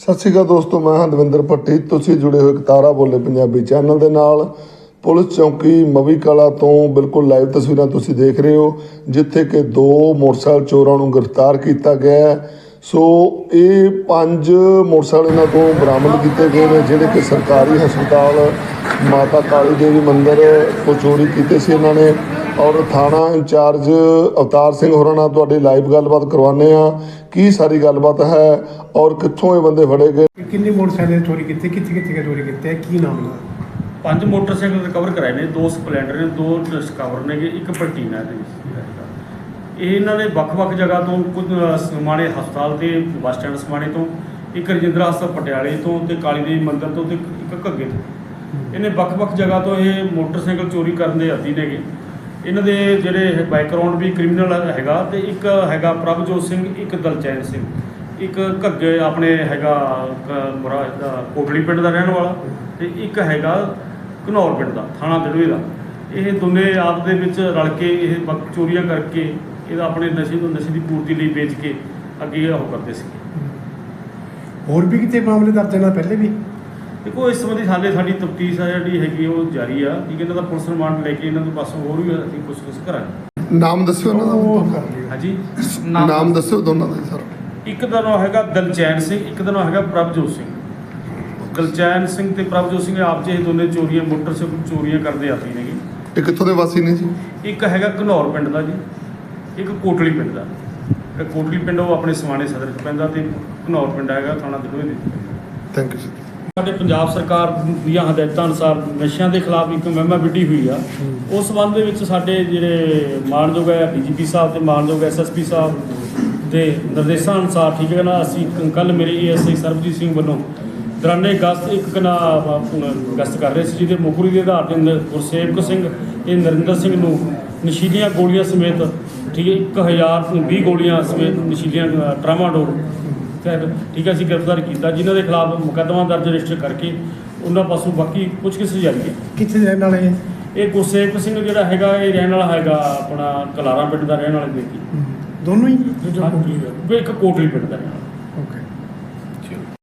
ਸਤਿ ਸ਼੍ਰੀ ਅਕਾਲ ਦੋਸਤੋ, ਮੈਂ ਹਾਂ ਦਵਿੰਦਰ ਭੱਟੀ। ਤੁਸੀਂ ਜੁੜੇ ਹੋਏ ਤਾਰਾ ਬੋਲੇ ਪੰਜਾਬੀ ਚੈਨਲ ਦੇ ਨਾਲ। ਪੁਲਿਸ ਚੌਕੀ ਮਵੀ ਕਲਾ ਤੋਂ ਬਿਲਕੁਲ ਲਾਈਵ ਤਸਵੀਰਾਂ ਤੁਸੀਂ ਦੇਖ ਰਹੇ ਹੋ, ਜਿੱਥੇ ਕਿ ਦੋ ਮੋਟਰਸਾਈਕਲ ਚੋਰਾਂ ਨੂੰ ਗ੍ਰਿਫਤਾਰ ਕੀਤਾ ਗਿਆ ਸੋ, ਇਹ ਪੰਜ ਮੋਟਰਸਾਈਕਲ ਇਹਨਾਂ ਤੋਂ ਬਰਾਮਦ ਕੀਤੇ ਗਏ ਨੇ, ਜਿਹੜੇ ਕਿ ਸਰਕਾਰੀ ਹਸਪਤਾਲ ਮਾਤਾ ਕਾਲੀ ਦੇਵੀ ਮੰਦਿਰ ਤੋਂ ਚੋਰੀ ਕੀਤੇ ਸੀ ਇਹਨਾਂ ਨੇ। ਔਰ ਥਾਣਾ ਇੰਚਾਰਜ ਅਵਤਾਰ ਸਿੰਘ ਹੋਰਾਂ ਨਾਲ ਤੁਹਾਡੀ ਲਾਈਵ ਗੱਲਬਾਤ ਕਰਵਾਉਂਦੇ ਆ ਕੀ ਸਾਰੀ ਗੱਲਬਾਤ ਹੈ ਔਰ ਕਿੱਥੋਂ ਇਹ ਬੰਦੇ ਫੜੇ ਗਏ? ਕਿ ਕਿੰਨੇ ਮੋਟਰਸਾਈਕਲ ਚੋਰੀ ਕੀਤੇ ਕਿੱਥੇ ਕਿੱਥੇ ਚੋਰੀ ਕੀਤੇ? ਕੀ ਨਾਮ ਦਾ ਪੰਜ ਮੋਟਰਸਾਈਕਲ ਰਿਕਵਰ ਕਰਾਏ ਨੇ ਦੋ ਸਪਲੈਂਡਰ ਨੇ ਦੋ ਡਿਸਕਵਰ ਨੇਗੇ ਇੱਕ ਪਲਟੀਨਾ ਹੈਗਾ। ਇਹ ਇਹਨਾਂ ਨੇ ਵੱਖ-ਵੱਖ ਜਗ੍ਹਾ ਤੋਂ ਕੁਝ ਸਮਾਣੇ ਹਸਪਤਾਲ ਤੇ ਬੱਸ ਸਟੈਂਡ ਸਮਾਣੇ ਤੋਂ ਇੱਕ ਰਜਿੰਦਰਾ ਹਸਪਤਾਲ ਪਟਿਆਲੇ ਤੋਂ ਤੇ ਕਾਲੀ ਦੇਵੀ ਮੰਦਿਰ ਤੋਂ ਤੇ ਇੱਕ ਘੱਗੇ ਤੋਂ। ਇਹਨੇ ਵੱਖ-ਵੱਖ ਜਗ੍ਹਾ ਤੋਂ ਇਹ ਮੋਟਰਸਾਈਕਲ ਚੋਰੀ ਕਰਨ ਦੇ ਆਦੀ ਨੇਗੇ ਇਹਨਾਂ ਦੇ ਜਿਹੜੇ ਬੈਕਗ੍ਰਾਉਂਡ ਵੀ ਕ੍ਰਿਮੀਨਲ ਹੈਗਾ ਤੇ ਇੱਕ ਹੈਗਾ ਪ੍ਰਭਜੋਤ ਸਿੰਘ, ਇੱਕ ਦਲਚੈਨ ਸਿੰਘ। ਇੱਕ ਘੱਗੇ ਆਪਣੇ ਹੈਗਾ ਕ- ਮੁਰਾ ਕੋਟਲੀ ਪਿੰਡ ਦਾ ਰਹਿਣ ਵਾਲਾ ਤੇ ਇੱਕ ਹੈਗਾ ਘਨੌਰ ਪਿੰਡ ਦਾ, ਥਾਣਾ ਦੜੂਏ ਦਾ। ਇਹ ਦੋਨੇ ਆਪ ਦੇ ਵਿੱਚ ਰਲ ਕੇ ਇਹ ਚੋਰੀਆਂ ਕਰਕੇ ਇਹਦਾ ਆਪਣੇ ਨਸ਼ੇ ਨੂੰ ਨਸ਼ੇ ਦੀ ਪੂਰਤੀ ਲਈ ਵੇਚ ਕੇ ਅੱਗੇ ਉਹ ਕਰਦੇ ਸੀ ਹੋਰ ਵੀ ਕਿਤੇ ਮਾਮਲੇ ਦਰਜ ਨੇ ਪਹਿਲੇ ਵੀ? ਦੇਖੋ ਇਸ ਸੰਬੰਧੀ ਹਾਲੇ ਸਾਡੀ ਤਫਤੀਸ਼ ਆ ਜਿਹੜੀ ਹੈਗੀ ਉਹ ਜਾਰੀ ਆ। ਠੀਕ ਹੈ ਇਹਨਾਂ ਦਾ ਪੁਲਿਸ ਰਿਮਾਂਡ ਲੈ ਕੇ ਇਹਨਾਂ ਦੇ ਪਾਸੋਂ ਹੋਰ ਵੀ ਅਸੀਂ ਕੁਝ ਕੁਝ ਕਰਾਂਗੇ। ਨਾਮ ਦੱਸਿਓ ਇਹਨਾਂ ਉਹ ਦਾ ਹਾਂਜੀ? ਨਾਮ ਦੱਸਿਓ ਦੋਨਾਂ ਦਾ ਸਰ। ਇੱਕ ਦਾ ਨਾਮ ਹੈਗਾ ਦਲਚੈਨ ਸਿੰਘ ਇੱਕ ਦਾ ਨਾਮ ਹੈਗਾ ਪ੍ਰਭਜੋਤ ਸਿੰਘ। ਦਲਚੈਨ ਸਿੰਘ ਤੇ ਪ੍ਰਭਜੋਤ ਸਿੰਘ ਆਪ ਜੇ ਦੋਨੇ ਚੋਰੀਆਂ ਮੋਟਰਸਾਈਕਲ ਚੋਰੀਆਂ ਕਰਦੇ ਆਤੀ ਨੇਗੇ। ਇਹ ਕਿੱਥੋਂ ਦੇ ਵਾਸੀ ਨੇ ਜੀ? ਇੱਕ ਹੈਗਾ ਘਨੌਰ ਪਿੰਡ ਦਾ ਜੀ ਇੱਕ ਕੋਟਲੀ ਪਿੰਡ ਦਾ। ਕੋਟਲੀ ਪਿੰਡ ਉਹ ਆਪਣੇ ਸਮਾਣੇ ਸਦਰ ਚ ਪੈਂਦਾ ਤੇ ਘਨੌਰ ਪਿੰਡ ਹੈਗਾ ਥਾਣਾ ਦੜੂਏ ਦੇ ਥੈਂਕ ਯੂ ਸਰ ਸਾਡੇ ਪੰਜਾਬ ਸਰਕਾਰ ਦੀਆਂ ਹਦਾਇਤਾਂ ਅਨੁਸਾਰ ਨਸ਼ਿਆਂ ਦੇ ਖਿਲਾਫ ਇੱਕ ਮਹਿਮਾ ਵਿੱਢੀ ਹੋਈ ਆ। ਉਸ ਸੰਬੰਧ ਦੇ ਵਿੱਚ ਸਾਡੇ ਜਿਹੜੇ ਮਾਨਯੋਗ ਹੈ ਡੀਜੀਪੀ ਸਾਹਿਬ ਤੇ ਮਾਨਯੋਗ ਐਸਐਸਪੀ ਸਾਹਿਬ ਦੇ ਨਿਰਦੇਸ਼ਾਂ ਅਨੁਸਾਰ ਠੀਕ ਹੈ ਨਾ ਅਸੀਂ ਕੱਲ ਮੇਰੇ ਏਐਸਆਈ ਸਰਬਜੀਤ ਸਿੰਘ ਵੱਲੋਂ ਦਰਾਨੇ ਗਸਤ ਇੱਕ ਕਨਾ ਗਸਤ ਕਰ ਰਹੇ ਸੀ ਜਿਹਦੇ ਮੁਖਰੀ ਦੇ ਆਧਾਰ ਤੇ ਗੁਰਸੇਵਕ ਸਿੰਘ ਇਹ ਨਰਿੰਦਰ ਸਿੰਘ ਨੂੰ ਨਸ਼ੀਲੀਆਂ ਗੋਲੀਆਂ ਸਮੇਤ ਠੀਕ ਹੈ 1020 ਗੋਲੀਆਂ ਸਮੇਤ ਨਸ਼ੀਲੀਆਂ ਅ, ਟਰਾਮਾਡੋਲ ਫਿਰ ਠੀਕ ਹੈ ਅਸੀਂ ਗ੍ਰਿਫਤਾਰ ਕੀਤਾ। ਜਿਨ੍ਹਾਂ ਦੇ ਖਿਲਾਫ ਮੁਕੱਦਮਾ ਦਰਜ ਰਜਿਸਟਰ ਕਰਕੇ ਉਹਨਾਂ ਪਾਸੋਂ ਬਾਕੀ ਪੁੱਛਗਿੱਛ ਜਾਰੀ ਹੈ। ਕਿੱਥੇ ਦੇ ਰਹਿਣ ਵਾਲੇ ਆ? ਇਹ ਗੁਰਸੇਵਕ ਸਿੰਘ ਜਿਹੜਾ ਹੈਗਾ ਇਹ ਰਹਿਣ ਵਾਲਾ ਹੈਗਾ ਆਪਣਾ ਕਲਾਰਾ ਪਿੰਡ ਦਾ ਰਹਿਣ ਵਾਲਾ ਵਿਅਕਤੀ। ਦੋਨੋਂ ਹੀ? ਇੱਕ ਕੋਟਲੀ ਪਿੰਡ ਦਾ ਰਹਿਣ ਵਾਲਾ।